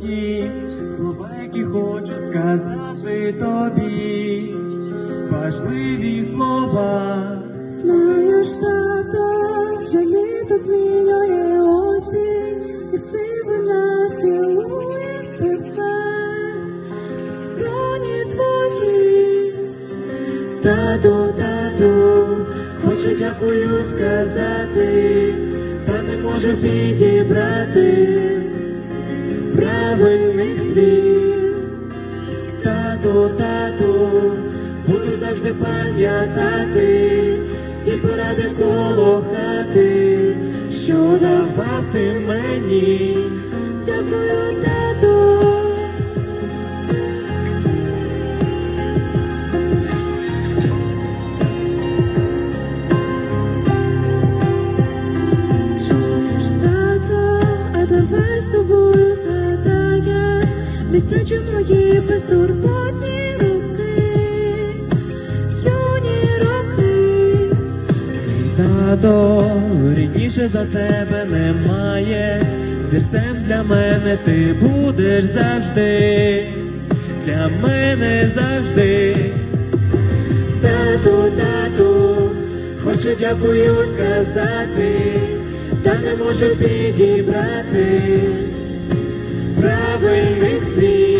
ті слова, які хочу сказати тобі, важливі слова. Знаєш, тато, вже літо змінює осінь, і сивина цілує тебе, скроні твої. Тату, тату, хочу дякую сказати, та не можу підібрати правильних слів. Тату, тату, буду завжди пам'ятати ті поради коло хати, що давав ти мені. Дитячі мої безтурботні роки, юні роки. Тато, рідніше за тебе немає. Серцем для мене ти будеш завжди, для мене завжди. Тату, тату, хочу дякую сказати, та не можу підібрати правильних слів.